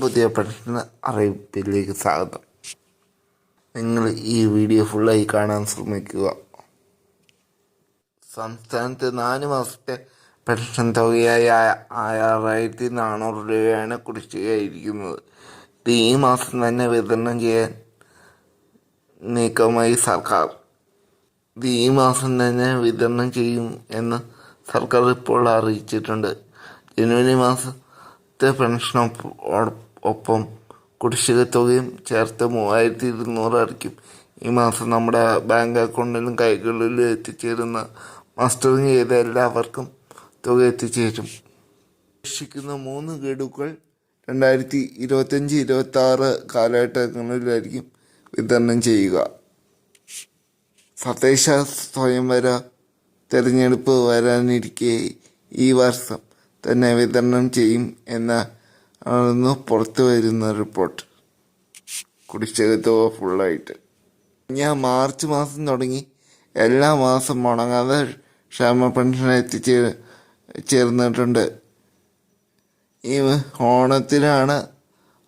പുതിയ പഠന അറിയിപ്പിലേക്ക് സ്വാഗതം. നിങ്ങൾ ഈ വീഡിയോ ഫുള്ളായി കാണാൻ ശ്രമിക്കുക. സംസ്ഥാനത്ത് നാല് മാസത്തെ പെൻഷൻ തുകയായ ആറായിരത്തി നാനൂറ് രൂപയാണ് കുടിശ്ശികയായിരിക്കുന്നത്. ഇത് ഈ മാസം തന്നെ വിതരണം ചെയ്യാൻ നീക്കമായി സർക്കാർ. ഇത് ഈ മാസം തന്നെ വിതരണം ചെയ്യും എന്ന് സർക്കാർ ഇപ്പോൾ അറിയിച്ചിട്ടുണ്ട്. ജനുവരി മാസത്തെ പെൻഷനൊപ്പം കുടിശ്ശിക തുകയും ചേർത്ത് മൂവായിരത്തി ഇരുന്നൂറ് അടയ്ക്കും. ഈ മാസം നമ്മുടെ ബാങ്ക് അക്കൗണ്ടിലും കൈകളിലും എത്തിച്ചേരുന്ന മാസ്റ്ററിങ് ചെയ്ത എല്ലാവർക്കും തുക എത്തിച്ചേരും. ശേഷിക്കുന്ന മൂന്ന് ഗഡുക്കൾ രണ്ടായിരത്തി ഇരുപത്തഞ്ച് ഇരുപത്തി ആറ് കാലഘട്ടങ്ങളിലായിരിക്കും വിതരണം ചെയ്യുക. തദ്ദേശ സ്വയംവര തെരഞ്ഞെടുപ്പ് വരാനിരിക്കെ ഈ വർഷം തന്നെ വിതരണം ചെയ്യും എന്ന ആണെന്ന് പുറത്തു വരുന്ന റിപ്പോർട്ട് കുടിശ്ശിക ഫുള്ളായിട്ട് ഞാൻ മാർച്ച് മാസം തുടങ്ങി. എല്ലാ മാസം മുടങ്ങാതെ ക്ഷേമ പെൻഷൻ എത്തിച്ചേ ചേർന്നിട്ടുണ്ട്. ഈ ഓണത്തിനാണ്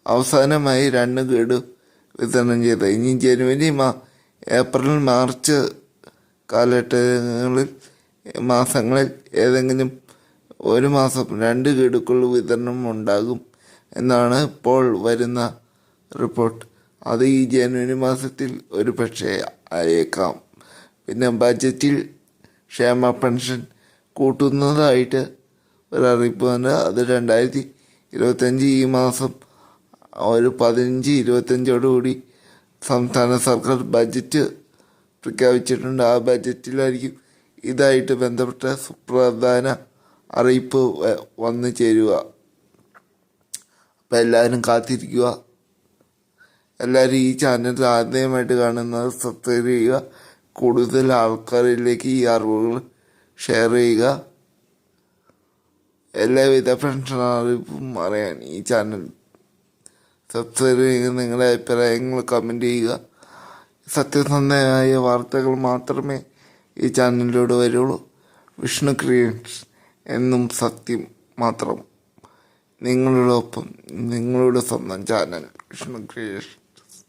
അവസാനമായി രണ്ട് ഗഡു വിതരണം ചെയ്തത്. ഇനി ജനുവരി മാ ഏപ്രിൽ മാർച്ച് കാലഘട്ടങ്ങളിൽ മാസങ്ങളിൽ ഏതെങ്കിലും ഒരു മാസം രണ്ട് ഗഡുക്കൾ വിതരണം ഉണ്ടാകും എന്നാണ് ഇപ്പോൾ വരുന്ന റിപ്പോർട്ട് അത് ഈ ജനുവരി മാസത്തിൽ ഒരു പക്ഷേ ആയേക്കാം. പിന്നെ ബജറ്റിൽ ക്ഷേമ പെൻഷൻ കൂട്ടുന്നതായിട്ട് ഒരറിയിപ്പ് വന്ന്. അത് രണ്ടായിരത്തി ഇരുപത്തഞ്ച് ഈ മാസം ഒരു പതിനഞ്ച് ഇരുപത്തഞ്ചോടുകൂടി സംസ്ഥാന സർക്കാർ ബജറ്റ് പ്രഖ്യാപിച്ചിട്ടുണ്ട്. ആ ബജറ്റിലായിരിക്കും ഇതായിട്ട് ബന്ധപ്പെട്ട സുപ്രധാന അറിയിപ്പ് വന്നു ചേരുക. അപ്പം എല്ലാവരും കാത്തിരിക്കുക. എല്ലാവരും ഈ ചാനൽ ആദ്യമായിട്ട് കാണുന്നത് സബ്സ്ക്രൈബ് ചെയ്യുക. കൂടുതൽ ആൾക്കാരിലേക്ക് ഈ അറിവുകൾ ഷെയർ ചെയ്യുക. എല്ലാവിധ പെൻഷൻ അറിയിപ്പും അറിയാൻ ഈ ചാനൽ സബ്സ്ക്രൈബ് ചെയ്യുക. നിങ്ങളുടെ അഭിപ്രായങ്ങൾ കമന്റ് ചെയ്യുക. സത്യസന്ധമായ വാർത്തകൾ മാത്രമേ ഈ ചാനലിലൂടെ വരുള്ളൂ. വിഷ്ണു ക്രിയേഷൻസ്. എന്നും സത്യം മാത്രം. നിങ്ങളോടൊപ്പം നിങ്ങളുടെ സ്വന്തം ചാനൽ വിഷ്ണു ക്രിയേഷൻസ്